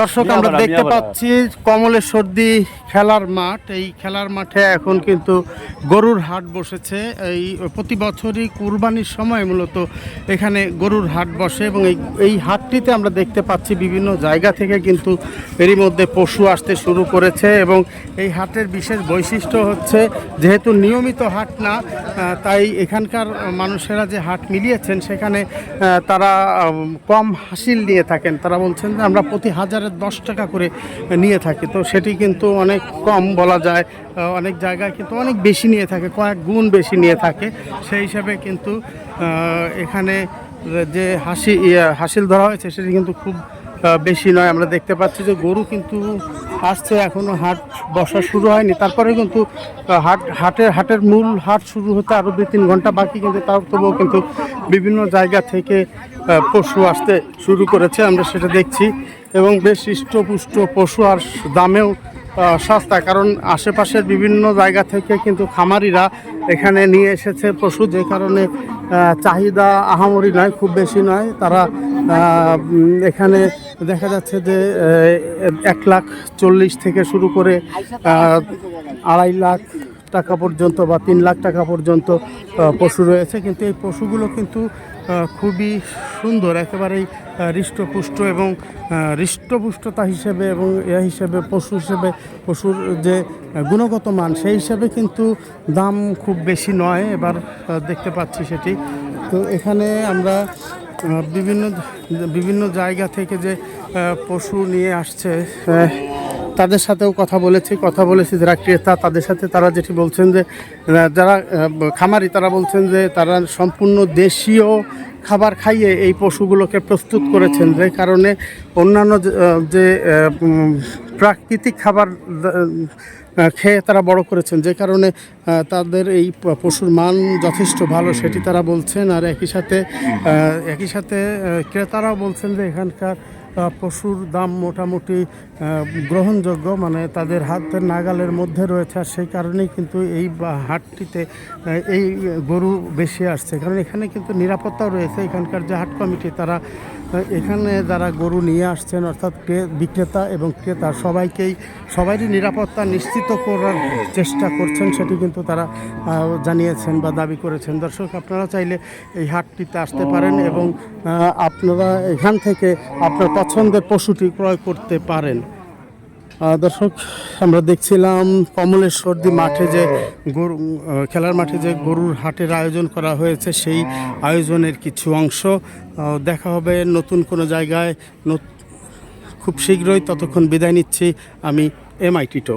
দর্শক আমরা দেখতে পাচ্ছি কমলের সর্দি খেলার মাঠ। এই খেলার মাঠে এখন কিন্তু গরুর হাট বসেছে। এই প্রতি বছরই কুরবানির সময় মূলত এখানে গরুর হাট বসে এবং এই এই হাটটিতে আমরা দেখতে পাচ্ছি বিভিন্ন জায়গা থেকে কিন্তু এরই মধ্যে পশু আসতে শুরু করেছে এবং এই হাটের বিশেষ বৈশিষ্ট্য হচ্ছে যেহেতু নিয়মিত হাট না তাই এখানকার মানুষেরা যে হাট মিলিয়েছেন সেখানে তারা কম হাসিল নিয়ে থাকেন। তারা বলছেন যে আমরা প্রতি হাজারের দশ টাকা করে নিয়ে থাকে। তো সেটি কিন্তু অনেক কম বলা যায়। অনেক জায়গায় কিন্তু অনেক বেশি নিয়ে থাকে, কয়েক গুণ বেশি নিয়ে থাকে। সেই হিসাবে কিন্তু এখানে যে হাসি হাসিল ধরা হয়েছে সেটি কিন্তু খুব বেশি নয়। আমরা দেখতে পাচ্ছি যে গরু কিন্তু আসছে এখনও হাট বসা শুরু হয়নি। তারপরে কিন্তু হাট, হাটের হাটের মূল হাট শুরু হতে আরও দুই তিন ঘণ্টা বাকি কিন্তু তার তবুও কিন্তু বিভিন্ন জায়গা থেকে পশু আসতে শুরু করেছে, আমরা সেটা দেখছি। এবং বেশ হৃষ্টপুষ্ট পশু আর দামেও সস্তা, কারণ আশেপাশের বিভিন্ন জায়গা থেকে কিন্তু খামারিরা এখানে নিয়ে এসেছে পশু, যে কারণে চাহিদা আহামরি নয়, খুব বেশি নয়। তারা এখানে দেখা যাচ্ছে যে এক লাখ চল্লিশ থেকে শুরু করে আড়াই লাখ টাকা পর্যন্ত বা তিন লাখ টাকা পর্যন্ত পশু রয়েছে। কিন্তু এই পশুগুলো কিন্তু খুবই সুন্দর, একেবারেই হৃষ্টপুষ্ট এবং হৃষ্টপুষ্টতা হিসেবে এবং এ হিসেবে পশু হিসেবে, পশুর যে গুণগত মান, সেই হিসাবে কিন্তু দাম খুব বেশি নয়। এবার দেখতে পাচ্ছি সেটি। তো এখানে আমরা বিভিন্ন বিভিন্ন জায়গা থেকে যে পশু নিয়ে আসছে তাদের সাথেও কথা বলেছি কথা বলেছি যারা ক্রেতা তাদের সাথে তারা যেটি বলছেন যে যারা খামারি তারা বলছেন যে তারা সম্পূর্ণ দেশীয় খাবার খাইয়ে এই পশুগুলোকে প্রস্তুত করেছেন। যে কারণে অন্যান্য যে, প্রাকৃতিক খাবার খেয়ে তারা বড় করেছেন। যে কারণে তাদের এই পশুর মান যথেষ্ট ভালো সেটি তারা বলছেন। আর একই সাথে একই সাথে ক্রেতারাও বলছেন যে এখানকার পশুর দাম মোটামুটি গ্রহণযোগ্য। মানে তাদের হাতের নাগালের মধ্যে রয়েছে। আর সেই কারণেই কিন্তু এই হাটটিতে এই গরু বেশি আসছে। কারণ এখানে কিন্তু নিরাপত্তাও রয়েছে। এখানকার যে হাট কমিটি, তারা এখানে যারা গরু নিয়ে আসছেন, অর্থাৎ ক্রে- বিক্রেতা এবং ক্রেতা, সবাইকেই সবারই নিরাপত্তা নিশ্চিত করার চেষ্টা করছেন, সেটি কিন্তু তারা জানিয়েছেন বা দাবি করেছেন। দর্শক, আপনারা চাইলে এই হাটটিতে আসতে পারেন এবং আপনারা এখান থেকে আপনার পছন্দের পশুটি ক্রয় করতে পারেন। দর্শক আমরা দেখছিলাম কমলেশ্বরদি মাঠে যে গরু খেলার মাঠে যে গরুর হাটের আয়োজন করা হয়েছে সেই আয়োজনের কিছু অংশ দেখা হবে নতুন কোনো জায়গায় খুব শীঘ্রই ততক্ষণ বিদায় নিচ্ছি। আমি এম আই টিটো।